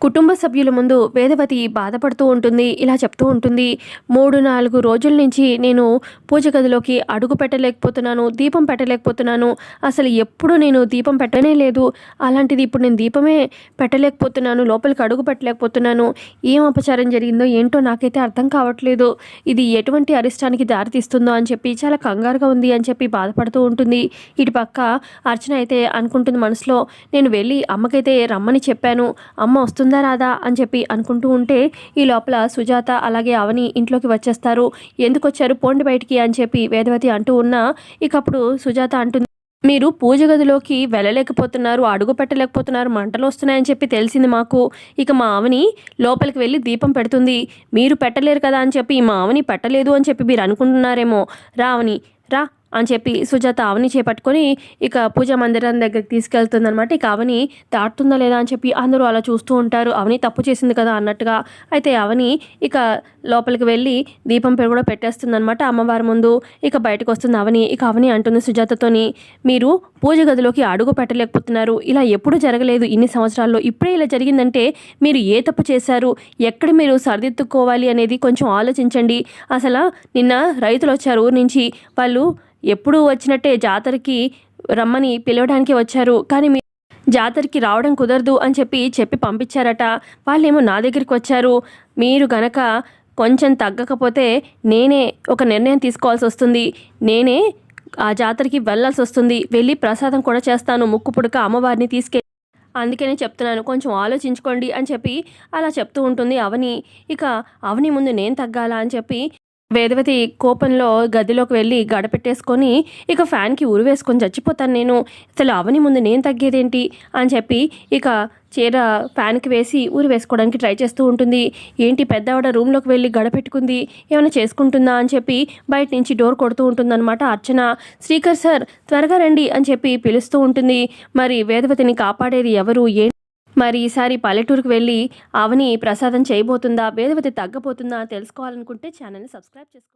కుటుంబ సభ్యుల ముందు వేదవతి బాధపడుతూ ఉంటుంది ఇలా చెప్తూ ఉంటుంది మూడు నాలుగు రోజుల నుంచి నేను పూజ గదిలోకి అడుగు పెట్టలేకపోతున్నాను దీపం పెట్టలేకపోతున్నాను. అసలు ఎప్పుడు నేను దీపం పెట్టనే లేదు. అలాంటిది ఇప్పుడు నేను దీపమే పెట్టలేకపోతున్నాను లోపలికి అడుగు పెట్టలేకపోతున్నాను. ఏం అపచారం జరిగిందో ఏంటో నాకైతే అర్థం కావట్లేదు. ఇది ఎటువంటి అరిష్టానికి దారితీస్తుందో అని చెప్పి చాలా కంగారుగా ఉంది అని చెప్పి బాధపడుతూ ఉంటుంది. ఇటు పక్క అర్చన అయితే అనుకుంటుంది మనసులో నేను వెళ్ళి అమ్మకైతే రమ్మని చెప్పాను. అమ్మ వస్తుంది రాదా అని చెప్పి అనుకుంటూ ఉంటే ఈ లోపల సుజాత అలాగే అవని ఇంట్లోకి వచ్చేస్తారు. ఎందుకు వచ్చారు పోండి బయటికి అని చెప్పి వేదవతి అంటూ ఉన్నా ఇక అప్పుడు సుజాత అంటుంది మీరు పూజ గదిలోకి వెళ్ళలేకపోతున్నారు అడుగు పెట్టలేకపోతున్నారు మంటలు వస్తున్నాయని చెప్పి తెలిసింది మాకు. ఇక మా ఆవని లోపలికి వెళ్ళి దీపం పెడుతుంది. మీరు పెట్టలేరు కదా అని చెప్పి మా ఆవని పెట్టలేదు అని చెప్పి మీరు అనుకుంటున్నారేమో. రావని రా. అని చెప్పి సుజాత అవని చేపట్టుకొని ఇక పూజా మందిరం దగ్గరికి తీసుకెళ్తుందనమాట ఇక అవని దాటుతుందా లేదా అని చెప్పి అందరూ అలా చూస్తూ ఉంటారు. అవని తప్పు చేసింది కదా అన్నట్టుగా అయితే అవని ఇక లోపలికి వెళ్ళి దీపం పేరు కూడా పెట్టేస్తుందనమాట అమ్మవారి ముందు. ఇక బయటకు వస్తుంది అవని ఇక అవని అంటుంది సుజాతతోని మీరు పూజ గదిలోకి అడుగు పెట్టలేకపోతున్నారు. ఇలా ఎప్పుడు జరగలేదు. ఇన్ని సంవత్సరాల్లో ఇప్పుడే ఇలా జరిగిందంటే మీరు ఏ తప్పు చేశారు? ఎక్కడ మీరు సరిదిద్దుకోవాలి? అనేది కొంచెం ఆలోచించండి. అసలు నిన్న రైతులు వచ్చారు ఊరు నుంచి. వాళ్ళు ఎప్పుడూ వచ్చినట్టే జాతరకి రమ్మని పిలవడానికి వచ్చారు. కానీ మీ జాతరకి రావడం కుదరదు అని చెప్పి చెప్పి పంపించారట. వాళ్ళేమో నా దగ్గరికి వచ్చారు. మీరు గనక కొంచెం తగ్గకపోతే నేనే ఒక నిర్ణయం తీసుకోవాల్సి వస్తుంది. నేనే ఆ జాతరకి వెళ్ళాల్సి వస్తుంది. వెళ్ళి ప్రసాదం కూడా చేస్తాను. ముక్కు పుడక అమ్మవారిని తీసుకెళ్ళి అందుకనే చెప్తున్నాను. కొంచెం ఆలోచించుకోండి అని చెప్పి అలా చెప్తూ ఉంటుంది అవని. ఇక అవని ముందు నేను తగ్గాలా అని చెప్పి వేదవతి కోపంలో గదిలోకి వెళ్ళి గడపెట్టేసుకొని ఇక ఫ్యాన్కి ఉరి వేసుకొని చచ్చిపోతాను నేను. అసలు అవని ముందు నేను తగ్గేదేంటి? అని చెప్పి ఇక చీర ఫ్యాన్కి వేసి ఊరి వేసుకోవడానికి ట్రై చేస్తూ ఉంటుంది. ఏంటి పెద్దవాడ రూమ్లోకి వెళ్ళి గడపెట్టుకుంది? ఏమైనా చేసుకుంటుందా? అని చెప్పి బయట నుంచి డోర్ కొడుతూ ఉంటుందన్నమాట అర్చన. శ్రీకర్ సార్ త్వరగా రండి అని చెప్పి పిలుస్తూ ఉంటుంది. మరి వేదవతిని కాపాడేది ఎవరు? ఏంటి మరి ఈసారి పల్లెటూరుకు వెళ్ళి అవని ప్రసాదం చేయబోతుందా భేదవతి తగ్గబోతుందా తెలుసుకోవాలనుకుంటే ఛానల్ని సబ్స్క్రైబ్ చేసుకోండి